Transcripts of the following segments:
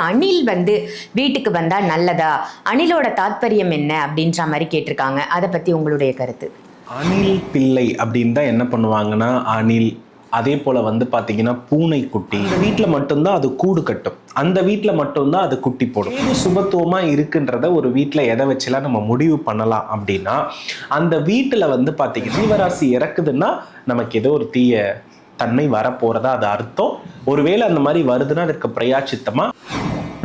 அணில் வந்து வீட்டுக்கு வந்தா நல்லதா? அணிலோட தாத்பரியம் என்ன? அப்படின்ற மாதிரி கேட்டிருக்காங்க. அதை பத்தி உங்களுடைய கருத்து. அணில் பிள்ளை அப்படின்னு தான் என்ன பண்ணுவாங்கன்னா அணில் அதே போல் வந்து பார்த்தீங்கன்னா பூனைக்குட்டி இந்த வீட்டில் மட்டும்தான் அது கூடு கட்டும். அந்த வீட்டில் மட்டும்தான் அது குட்டி போடும். இது சுபத்துவமாக இருக்குன்றத ஒரு வீட்டில் எதை வச்சுலாம் நம்ம முடிவு பண்ணலாம் அப்படின்னா அந்த வீட்டில் வந்து பார்த்தீங்கன்னா ஜீவராசி இறக்குதுன்னா நமக்கு ஏதோ ஒரு தீய தன்மை வரப்போகிறதா அது அர்த்தம். ஒருவேளை அந்த மாதிரி வருதுன்னா அதற்கு பிரயாச்சித்தமாக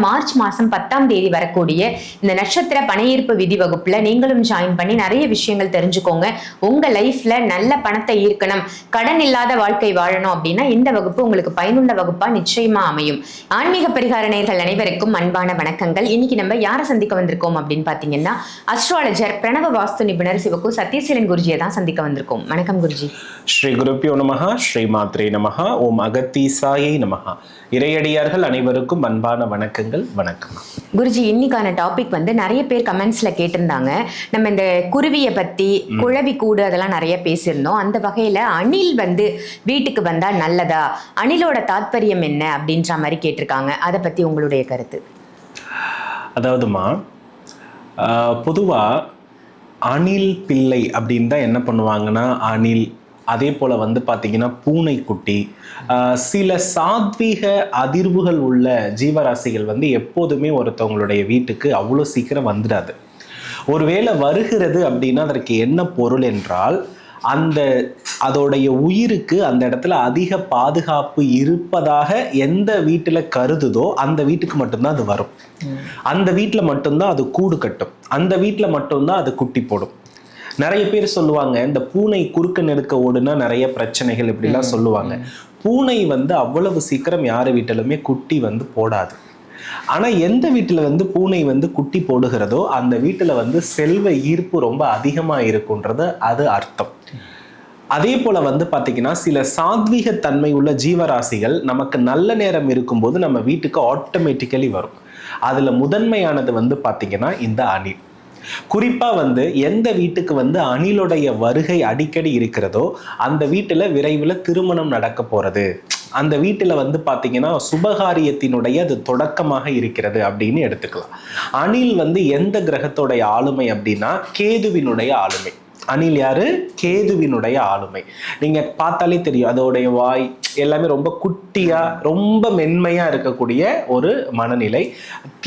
மார்ச் மாசம் பத்தாம் தேதி வரக்கூடிய இந்த நட்சத்திர பணையீர்ப்பு விதி வகுப்புல நீங்களும் ஜாயின் பண்ணி நிறைய விஷயங்கள் தெரிஞ்சுக்கோங்க. உங்க லைஃப்ல நல்ல பணத்தை ஈர்க்கணும். கடன் இல்லாத வாழ்க்கை வாழணும் அப்படின்னா இந்த வகுப்பு உங்களுக்கு பயனுள்ள வகுப்பா நிச்சயமா அமையும். ஆன்மீக பரிகார நேர்கள் அனைவருக்கும் அன்பான வணக்கங்கள். இன்னைக்கு நம்ம யாரை சந்திக்க வந்திருக்கோம் அப்படின்னு பாத்தீங்கன்னா அஸ்ட்ராலஜர் பிரணவ வாஸ்து நிபுணர் சிவகு சத்யசீலன் குருஜியை தான் சந்திக்க வந்திருக்கோம். வணக்கம் குருஜி. ஸ்ரீ குருப்பியோ நமகா ஸ்ரீ மாத்ரே நமகா ஓம் அகத்தீசாயை நமகா இறையடியார்கள் அனைவருக்கும் அன்பான வணக்கங்கள். வணக்கம். குருஜி இன்னைக்கான டாபிக் வந்து நிறைய பேர் கமெண்ட்ஸ்ல கேட்டிருந்தாங்க. நம்ம இந்த குருவியை பத்தி குழவி கூடு அதெல்லாம் நிறைய பேசியிருந்தோம். அந்த வகையில அணில் வந்து வீட்டுக்கு வந்தா நல்லதா? அணிலோட தாத்பரியம் என்ன? அப்படின்ற மாதிரி கேட்டிருக்காங்க. அதை பத்தி உங்களுடைய கருத்து. அதாவதுமா பொதுவாக அணில் பிள்ளை அப்படின்னு தான் என்ன பண்ணுவாங்கன்னா அணில் அதே போல் வந்து பார்த்தீங்கன்னா பூனைக்குட்டி சில சாத்வீக அதிர்வுகள் உள்ள ஜீவராசிகள் வந்து எப்போதுமே ஒருத்தவங்களுடைய வீட்டுக்கு அவ்வளோ சீக்கிரம் வந்துடாது. ஒருவேளை வருகிறது அப்படின்னா அதற்கு என்ன பொருள் என்றால் அந்த அதோடைய உயிருக்கு அந்த இடத்துல அதிக பாதுகாப்பு இருப்பதாக எந்த வீட்டில் கருதுதோ அந்த வீட்டுக்கு மட்டும்தான் அது வரும். அந்த வீட்டில் மட்டும்தான் அது கூடு கட்டும். அந்த வீட்டில் மட்டும்தான் அது குட்டி போடும். நிறைய பேர் சொல்லுவாங்க இந்த பூனை குறுக்க நெருக்க ஓடுனா நிறைய பிரச்சனைகள் இப்படிலாம் சொல்லுவாங்க. பூனை வந்து அவ்வளவு சீக்கிரம் யார் வீட்டிலுமே குட்டி வந்து போடாது. ஆனா எந்த வீட்டுல வந்து பூனை வந்து குட்டி போடுகிறதோ அந்த வீட்டுல வந்து செல்வ ஈர்ப்பு ரொம்ப அதிகமா இருக்குன்றது அது அர்த்தம். அதே போல வந்து பாத்தீங்கன்னா சில சாத்வீக தன்மை உள்ள ஜீவராசிகள் நமக்கு நல்ல நேரம் இருக்கும்போது நம்ம வீட்டுக்கு ஆட்டோமேட்டிக்கலி வரும். அதுல முதன்மையானது வந்து பாத்தீங்கன்னா இந்த அணில். குறிப்பாக வந்து எந்த வீட்டுக்கு வந்து அணிலுடைய வருகை அடிக்கடி இருக்கிறதோ அந்த வீட்டில் விரைவில் திருமணம் நடக்க போகிறது அந்த வீட்டில் வந்து பார்த்தீங்கன்னா சுபகாரியத்தினுடைய அது தொடக்கமாக இருக்கிறது அப்படின்னு எடுத்துக்கலாம். அணில் வந்து எந்த கிரகத்தோடைய ஆளுமை அப்படின்னா கேதுவினுடைய ஆளுமை. அணில் யாரு? கேதுவினுடைய ஆளுமை. நீங்க பார்த்தாலே தெரியும் அதோடைய வாய் எல்லாமே ரொம்ப குட்டியா ரொம்ப மென்மையா இருக்கக்கூடிய ஒரு மனநிலை.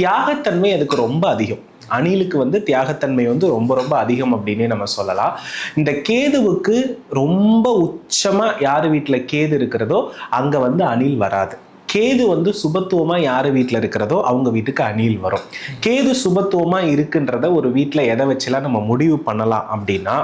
தியாகத்தன்மை அதுக்கு ரொம்ப அதிகம். அணிலுக்கு வந்து தியாகத்தன்மை வந்து ரொம்ப ரொம்ப அதிகம் அப்படின்னே நம்ம சொல்லலாம். இந்த கேதுவுக்கு ரொம்ப உச்சமாக யார் வீட்டில் கேது இருக்கிறதோ அங்கே வந்து அணில் வராது. கேது வந்து சுபத்துவமாக யார் வீட்டில் இருக்கிறதோ அவங்க வீட்டுக்கு அணில் வரும். கேது சுபத்துவமாக இருக்குன்றத ஒரு வீட்டில் எதை வச்சுலாம் நம்ம முடிவு பண்ணலாம் அப்படின்னா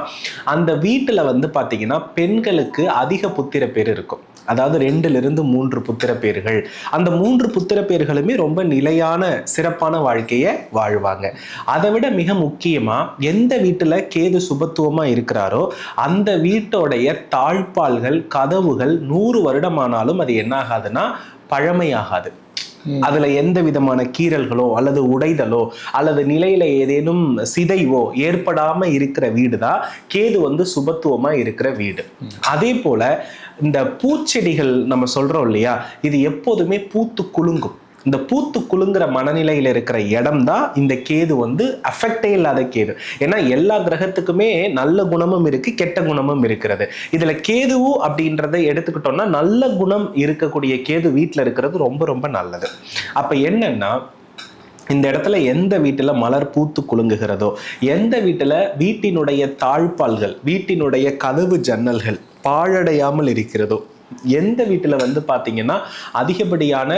அந்த வீட்டில் வந்து பார்த்தீங்கன்னா பெண்களுக்கு அதிக புத்திர பேர் இருக்கும். அதாவது ரெண்டுல இருந்து மூன்று புத்திர பேர்கள். அந்த மூன்று புத்திர பேர்களுமே ரொம்ப நிலையான சிறப்பான வாழ்க்கையை வாழ்வாங்க. அதை விட மிக முக்கியமா எந்த வீட்டுல கேது சுபத்துவமா இருக்கிறாரோ அந்த வீட்டோடைய தாழ்பால்கள் கதவுகள் நூறு வருடமானாலும் அது என்ன ஆகாதுன்னா பழமையாகாது அதுல எந்த விதமான கீறல்களோ அல்லது உடைதலோ அல்லது நிலையில ஏதேனும் சிதைவோ ஏற்படாம இருக்கிற வீடு தான் கேது வந்து சுபத்துவமா இருக்கிற வீடு. அதே போல இந்த பூச்செடிகள் நம்ம சொல்றோம் இல்லையா இது எப்போதுமே பூத்து குலுங்கும். இந்த பூத்து குலுங்குற மனநிலையில் இருக்கிற இடம் தான் இந்த கேது வந்து அஃபெக்டே இல்லாத கேது. ஏன்னா எல்லா கிரகத்துக்குமே நல்ல குணமும் இருக்கு கெட்ட குணமும் இருக்கிறது. இதுல கேதுவு அப்படின்றத எடுத்துக்கிட்டோம்னா நல்ல குணம் இருக்கக்கூடிய கேது வீட்டில் இருக்கிறது ரொம்ப ரொம்ப நல்லது. அப்ப என்னன்னா இந்த இடத்துல எந்த வீட்டில் மலர் பூத்து குலுங்குகிறதோ எந்த வீட்டில் வீட்டினுடைய தாழ்பால்கள் வீட்டினுடைய கதவு ஜன்னல்கள் பாழடையாமல் இருக்கிறதோ எந்த வீட்டில் வந்து பார்த்தீங்கன்னா அதிகப்படியான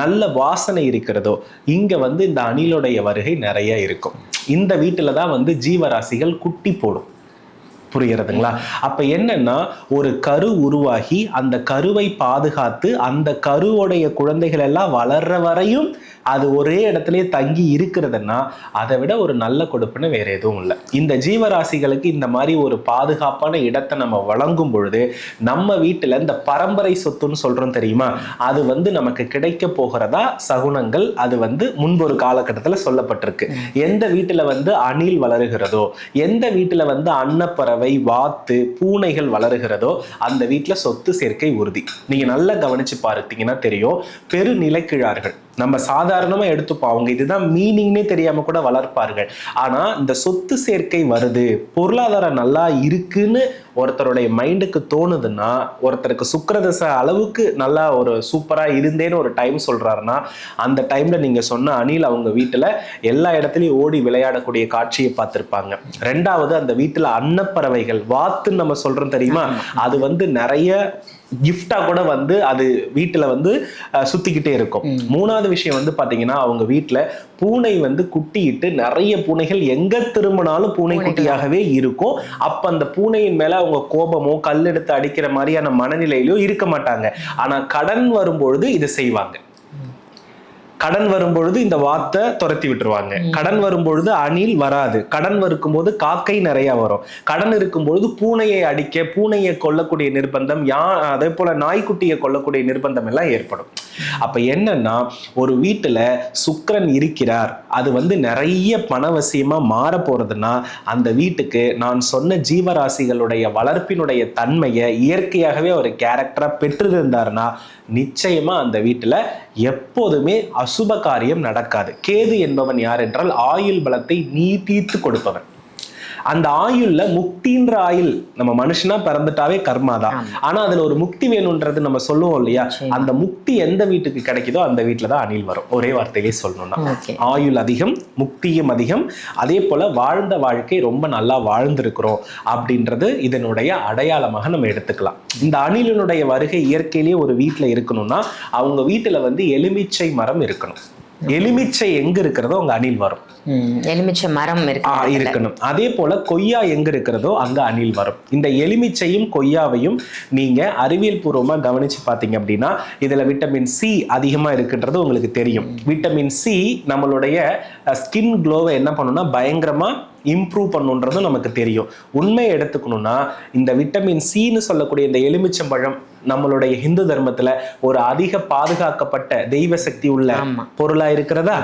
நல்ல வாசனை இருக்கிறதோ இங்கே வந்து இந்த அணிலுடைய வருகை நிறைய இருக்கும். இந்த வீட்டில் தான் வந்து ஜீவராசிகள் குட்டி போடும். புரிகிறதுங்களா? அப்ப என்னன்னா ஒரு கரு உருவாகி அந்த கருவை பாதுகாத்து அந்த கருவுடைய குழந்தைகள் எல்லாம் வளர்ற வரையும் அது ஒரே இடத்துலயே தங்கி இருக்கிறதுன்னா அதை விட ஒரு நல்ல கொடுப்புன்னு வேற எதுவும் இல்லை. இந்த ஜீவராசிகளுக்கு இந்த மாதிரி ஒரு பாதுகாப்பான இடத்தை நம்ம வழங்கும் பொழுது நம்ம வீட்டில் இந்த பரம்பரை சொத்துன்னு சொல்றோம் தெரியுமா? அது வந்து நமக்கு கிடைக்க போகிறதா சகுனங்கள்? அது வந்து முன்பொரு காலகட்டத்தில் சொல்லப்பட்டிருக்கு. எந்த வீட்டில் வந்து அணில் வளருகிறதோ எந்த வீட்டில் வந்து அன்னப்பறவை வாத்து பூனைகள் வளருகிறதோ அந்த வீட்டில் சொத்து சேர்க்கை உறுதி. நீங்க நல்லா கவனிச்சு பார்த்தீங்கன்னா தெரியும். பெருநிலக்கிழார்கள் நம்ம சாதாரணமாக எடுத்துப்போம். அவங்க இதுதான் மீனிங்னே தெரியாமல் கூட வளர்ப்பார்கள். ஆனால் இந்த சொத்து சேர்க்கை வருது பொருளாதாரம் நல்லா இருக்குன்னு ஒருத்தருடைய மைண்டுக்கு தோணுதுன்னா ஒருத்தருக்கு சுக்கிரதசை அளவுக்கு நல்லா ஒரு சூப்பரா இருந்தேன்னு ஒரு டைம் சொல்றாருன்னா அந்த டைம்ல நீங்க சொன்ன அணில் அவங்க வீட்டுல எல்லா இடத்துலயும் ஓடி விளையாடக்கூடிய காட்சியை பார்த்திருப்பாங்க. ரெண்டாவது அந்த வீட்டுல அன்னப்பறவைகள் வாத்துன்னு நம்ம சொல்றோம் தெரியுமா? அது வந்து நிறைய கிஃப்டா கூட வந்து அது வீட்டுல வந்து சுத்திக்கிட்டே இருக்கும். மூணாவது விஷயம் வந்து பாத்தீங்கன்னா அவங்க வீட்டுல பூனை வந்து குட்டியிட்டு நிறைய பூனைகள் எங்க திரும்பினாலும் பூனை குட்டியாகவே இருக்கும். அப்ப அந்த பூனையின் மேல அவங்க கோபமோ கல் எடுத்து அடிக்கிற மாதிரியான மனநிலையிலோ இருக்க மாட்டாங்க. ஆனா கடன் வரும்பொழுது இதை செய்வாங்க. கடன் வரும்பொழுது இந்த வாத்தை துரத்தி விட்டுருவாங்க. கடன் வரும்பொழுது அணில் வராது. கடன் வரும்போது காக்கை நிறைய வரும். கடன் இருக்கும்பொழுது பூனையை அடிக்க பூனையை கொல்லக்கூடிய நிர்பந்தம் யா அதே போல நாய்க்குட்டியை கொல்லக்கூடிய நிர்பந்தம் எல்லாம் ஏற்படும். அப்ப என்னன்னா ஒரு வீட்டுல சுக்கரன் இருக்கிறார். அது வந்து நிறைய பணவசியமா மாற போறதுன்னா அந்த வீட்டுக்கு நான் சொன்ன ஜீவராசிகளுடைய வளர்ப்பினுடைய தன்மையை இயற்கையாகவே ஒரு கேரக்டரா பெற்றிருந்தாருன்னா நிச்சயமா அந்த வீட்டுல எப்போதுமே அசுப காரியம் நடக்காது. கேது என்பவன் யார் என்றால் ஆயுள் பலத்தை நீட்டித்து கொடுப்பவன். அந்த ஆயுள்ல முக்தின்ற ஆயுள் நம்ம மனுஷனா பிறந்துட்டாவே கர்மா தான். ஆனா அதுல ஒரு முக்தி வேணும்ன்றது நம்ம சொல்லுவோம் இல்லையா? அந்த முக்தி எந்த வீட்டுக்கு கிடைக்குதோ அந்த வீட்டுல தான் அணில் வரும். ஒரே வார்த்தையிலே சொல்லணும்னா. ஆயுள் அதிகம் முக்தியும் அதிகம். அதே போல வாழ்ந்த வாழ்க்கை ரொம்ப நல்லா வாழ்ந்திருக்கிறோம் அப்படின்றது இதனுடைய அடையாளமாக நம்ம எடுத்துக்கலாம். இந்த அணிலினுடைய வருகை இயற்கையிலேயே ஒரு வீட்டில் இருக்கணும்னா அவங்க வீட்டில் வந்து எலுமிச்சை மரம் இருக்கணும். எலுமிச்சை எங்க இருக்கிறதோ அங்க அணில் வரும். எலுமிச்சை மரம் இருக்கணும். அதே போல கொய்யா எங்க இருக்கிறதோ அங்க அணில் வரும். இந்த எலுமிச்சையும் கொய்யாவையும் நீங்க அறிவியல் பூர்வமா கவனிச்சு பார்த்தீங்க அப்படின்னா இதுல விட்டமின் சி அதிகமா இருக்குன்றது உங்களுக்கு தெரியும். விட்டமின் சி நம்மளுடைய ஸ்கின் க்ளோவை என்ன பண்ணும்னா பயங்கரமா இம்ப்ரூவ் பண்ணுன்றதும் நமக்கு தெரியும். உண்மையை எடுத்துக்கணும்னா இந்த விட்டமின் சின்னு சொல்லக்கூடிய இந்த எலுமிச்சம்பழம் நம்மளுடைய ஹிந்து தர்மத்துல ஒரு அதிக பாதுகாக்கப்பட்ட தெய்வ சக்தி உள்ள. பொருளா இருக்கிறதா.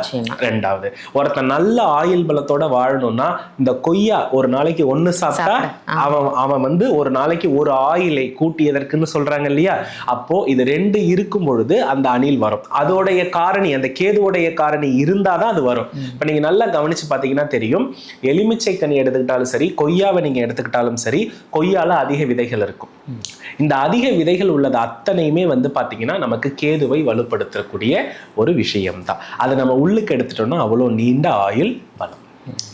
ரெண்டாவது ஒருத்தன் நல்ல ஆயுள் பலத்தோட வாழணும்னா இந்த கொய்யா ஒரு நாளைக்கு ஒண்ணு சாப்பிட்டா சாப்பிட, அவன் அவன் வந்து ஒரு நாளைக்கு ஒரு ஆயிலை கூட்டியதற்குன்னு சொல்றாங்க இல்லையா? அப்போ இது ரெண்டு இருக்கும் பொழுது அந்த அணில் வரும். அதோடைய காரணி அந்த கேதுவோடைய காரணி இருந்தாதான் அது வரும். இப்ப நீங்க நல்லா கவனிச்சு பாத்தீங்கன்னா தெரியும் எலுமிச்சை கனி எடுத்துக்கிட்டாலும் சரி கொய்யாவை நீங்க எடுத்துக்கிட்டாலும் சரி கொய்யால அதிக விதைகள் இருக்கும். இந்த அதிக விதைகள் உள்ளது அத்தனையுமே வந்து பாத்தீங்கன்னா நமக்கு கேதுவை வலுப்படுத்தக்கூடிய ஒரு விஷயம்தான். அதை நம்ம உள்ளுக்கு எடுத்துட்டோம்னா அவ்வளோ நீண்ட ஆயுள் பலம்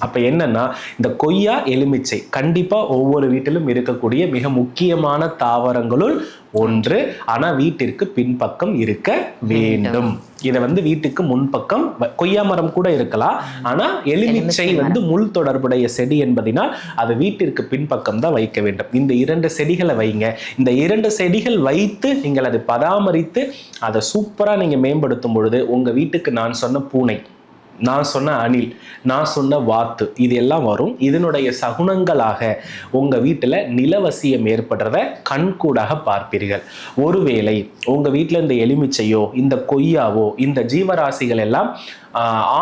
அப்ப என்னன்னா இந்த கொய்யா எலுமிச்சை கண்டிப்பா ஒவ்வொரு வீட்டிலும் இருக்கக்கூடிய மிக முக்கியமான தாவரங்களுள் ஒன்று. ஆனா வீட்டிற்கு பின்பக்கம் இருக்க வேண்டும். இதை வந்து வீட்டுக்கு முன்பக்கம் கொய்யா மரம் கூட இருக்கலாம். ஆனா எலுமிச்சை எலுமிச்சை வந்து முள் தொடர்புடைய செடி என்பதினால் அது வீட்டிற்கு பின்பக்கம் தான் வைக்க வேண்டும். இந்த இரண்டு செடிகளை வைங்க. இந்த இரண்டு செடிகள் வைத்து நீங்கள் அதை பராமரித்து அதை சூப்பரா நீங்க மேம்படுத்தும் பொழுது உங்க வீட்டுக்கு நான் சொன்ன பூனை நான் சொன்ன அணில் நான் சொன்ன வாத்து இது எல்லாம் வரும். இதனுடைய சகுனங்களாக உங்கள் வீட்டில் நிலவசியம் ஏற்படுறத கண்கூடாக பார்ப்பீர்கள். ஒருவேளை உங்கள் வீட்டில் இந்த எலுமிச்சையோ இந்த கொய்யாவோ இந்த ஜீவராசிகள் எல்லாம்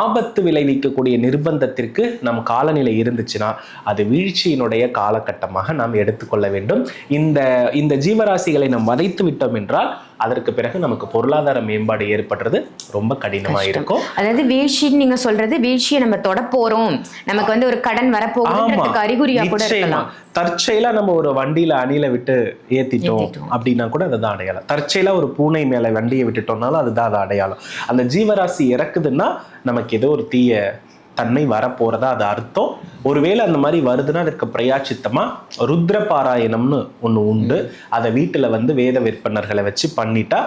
ஆபத்து விளைவிக்கக்கூடிய நிர்பந்தத்திற்கு நம் காலநிலை இருந்துச்சுன்னா அது வீழ்ச்சியினுடைய காலகட்டமாக நாம் எடுத்துக்கொள்ள வேண்டும். இந்த இந்த ஜீவராசிகளை நாம் வதைத்து விட்டோம் என்றால் அதற்கு பிறகு நமக்கு பொருளாதார மேம்பாடு ஏற்படுறது ரொம்ப கடினமா இருக்கும். அதாவது வீழ்ச்சின்னு நீங்க சொல்றது வீழ்ச்சியை நம்ம தொட போறோம் நமக்கு வந்து ஒரு கடன் வரப்போகுதுன்றதுக்கு அறிகுறியா கூட இருக்கலாம். தற்செயலா நம்ம ஒரு வண்டியில அணில விட்டு ஏத்திட்டோம் ஏத்திட்டோம். அப்படின்னா கூட அதுதான் அடையாளம் தற்செயலா ஒரு பூனை மேல வண்டியை விட்டுட்டோம்னாலும் அதுதான் அது அடையாளம். அந்த ஜீவராசி இறக்குதுன்னா நமக்கு ஏதோ ஒரு தீய தன்மை வரப்போறதா அது அர்த்தம். ஒருவேளை அந்த மாதிரி வருதுன்னா அதுக்கு பிரயாச்சித்தமா ருத்ர பாராயணம்னு ஒண்ணு உண்டு. அதை வீட்டுல வந்து வேத விற்பனர்களை வச்சு பண்ணிட்டா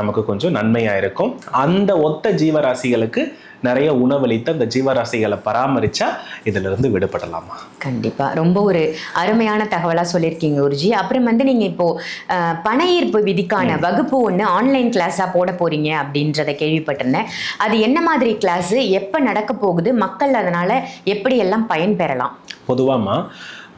நமக்கு கொஞ்சம் நன்மையா இருக்கும். அந்த ஒத்த ஜீவராசிகளுக்கு நிறைய உணவளித்து அந்த ஜீவராசிகளை பராமரிச்சா இதுல இருந்து விடுபடலாமா? கண்டிப்பா. ரொம்ப ஒரு அருமையான தகவலா சொல்லியிருக்கீங்க குருஜி. அப்புறம் வந்து நீங்க இப்போ பண ஈர்ப்பு விதிக்கான வகுப்பு ஒன்று ஆன்லைன் கிளாஸா போட போறீங்க அப்படின்றத கேள்விப்பட்டிருந்தேன். அது என்ன மாதிரி கிளாஸ் எப்ப நடக்க போகுது? மக்கள் அதனால எப்படி எல்லாம் பயன்பெறலாம்? பொதுவாமா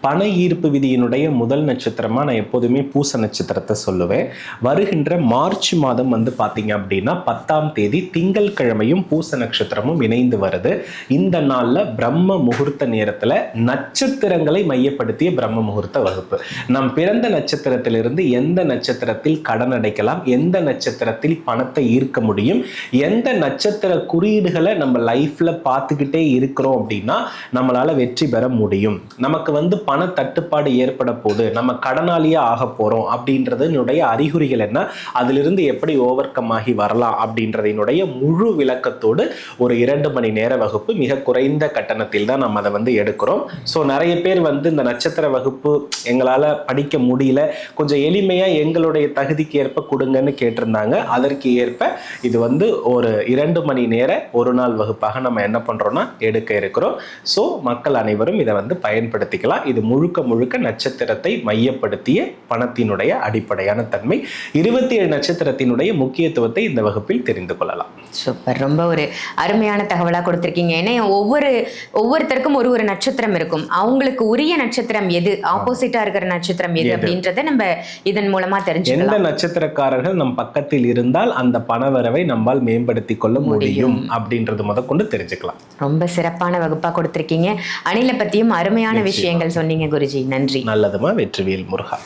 பண ஈர்ப்பு விதியினுடைய முதல் நட்சத்திரமாக நான் எப்போதுமே பூச நட்சத்திரத்தை சொல்லுவேன். வருகின்ற மார்ச் மாதம் வந்து பார்த்தீங்க அப்படின்னா பத்தாம் தேதி திங்கள் கிழமையும் பூச நட்சத்திரமும் இணைந்து வருது. இந்த நாளில் பிரம்ம முகூர்த்த நேரத்தில் நட்சத்திரங்களை மையப்படுத்திய பிரம்ம முகூர்த்த வகுப்பு. நம் பிறந்த நட்சத்திரத்திலிருந்து எந்த நட்சத்திரத்தில் கடன் அடைக்கலாம் எந்த நட்சத்திரத்தில் பணத்தை ஈர்க்க முடியும் எந்த நட்சத்திர குறியீடுகளை நம்ம லைஃப்பில் பார்த்துக்கிட்டே இருக்கிறோம் அப்படின்னா நம்மளால் வெற்றி பெற முடியும். நமக்கு வந்து பண தட்டுப்பாடு ஏற்பட போகுது நம்ம கடனாளியாக ஆக போறோம் அப்படின்றதனுடைய அறிகுறிகள் என்ன? அதிலிருந்து எப்படி ஓவர் கம் ஆகி வரலாம் அப்படின்றதனுடைய முழு விளக்கத்தோடு ஒரு இரண்டு மணி நேர வகுப்பு மிக குறைந்த கட்டணத்தில் தான் நம்ம அதை வந்து எடுக்கிறோம். ஸோ நிறைய பேர் வந்து இந்த நட்சத்திர வகுப்பு எங்களால் படிக்க முடியல. கொஞ்சம் எளிமையாக எங்களுடைய தகுதிக்கு ஏற்ப கொடுங்கன்னு கேட்டிருந்தாங்க. அதற்கு ஏற்ப இது வந்து ஒரு இரண்டு மணி நேர ஒரு நாள் வகுப்பாக நம்ம என்ன பண்ணுறோம்னா எடுக்க இருக்கிறோம். ஸோ மக்கள் அனைவரும் இதை வந்து பயன்படுத்திக்கலாம். இது முழுக்க முழுக்க நட்சத்திரத்தை மையப்படுத்திய பணத்தினுடைய அடிப்படையான தன்மை. இருபத்தி ஏழு நட்சத்திரத்தினுடைய முக்கியத்துவத்தை இந்த வகுப்பில் தெரிந்து கொள்ளலாம். சூப்பர் ரொம்ப ஒரு அருமையான தகவலா கொடுத்திருக்கீங்க. ஏன்னா ஒவ்வொரு ஒவ்வொருத்தருக்கும் ஒரு ஒரு நட்சத்திரம் இருக்கும். அவங்களுக்கு உரிய நட்சத்திரம் எது? ஆப்போசிட்டா இருக்கிற நட்சத்திரம் எது? அப்படின்றத நம்ம இதன் மூலமா எந்த தெரிஞ்சுக்கலாம் நட்சத்திரக்காரர்கள் நம் பக்கத்தில் இருந்தால் அந்த பணவரவை நம்மால் மேம்படுத்திக் கொள்ள முடியும். அப்படின்றது முதற்கொண்டு தெரிஞ்சுக்கலாம். ரொம்ப சிறப்பான வகுப்பா கொடுத்திருக்கீங்க. அணிலை பத்தியும் அருமையான. விஷயங்கள் சொன்னீங்க. குருஜி. நன்றி. நல்லதுமா வெற்றிவேல் முருகா.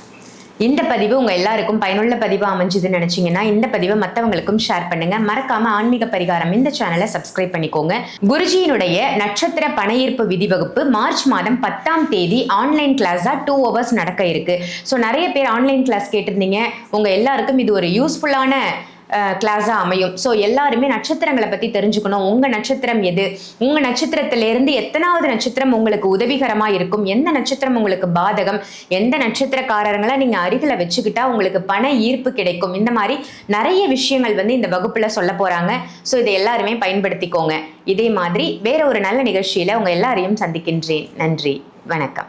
இந்த பதிவு உங்க எல்லாருக்கும் பயனுள்ள பதிவா அமைஞ்சதுன்னு நினைச்சீங்கன்னா இந்த பதிவை மத்தவங்களுக்கும் ஷேர் பண்ணுங்க. மறக்காம ஆன்மீக பரிகாரம் இந்த சேனலை சப்ஸ்கிரைப் பண்ணிக்கோங்க. குருஜியினுடைய நட்சத்திர பணையீர்ப்பு விதி வகுப்பு மார்ச் மாதம் பத்தாம் தேதி ஆன்லைன் கிளாஸா டூ ஹவர்ஸ் நடக்க இருக்கு. ஸோ நிறைய பேர் ஆன்லைன் கிளாஸ் கேட்டிருந்தீங்க. உங்க எல்லாருக்கும் இது ஒரு யூஸ்ஃபுல்லான கிளாஸாக அமையும். ஸோ எல்லாருமே நட்சத்திரங்களை பற்றி தெரிஞ்சுக்கணும். உங்கள் நட்சத்திரம் எது? உங்கள் நட்சத்திரத்திலேருந்து எத்தனாவது நட்சத்திரம் உங்களுக்கு உதவிகரமாக இருக்கும்? எந்த நட்சத்திரம் உங்களுக்கு பாதகம்? எந்த நட்சத்திரக்காரங்களை நீங்கள் அருகில் வச்சுக்கிட்டா உங்களுக்கு பண ஈர்ப்பு கிடைக்கும்? இந்த மாதிரி நிறைய விஷயங்கள் வந்து இந்த வகுப்பில் சொல்ல போகிறாங்க ஸோ இதை எல்லாருமே பயன்படுத்திக்கோங்க. இதே மாதிரி வேற ஒரு நல்ல நிகழ்ச்சியில் உங்கள் எல்லாரையும் சந்திக்கின்றேன். நன்றி. வணக்கம்.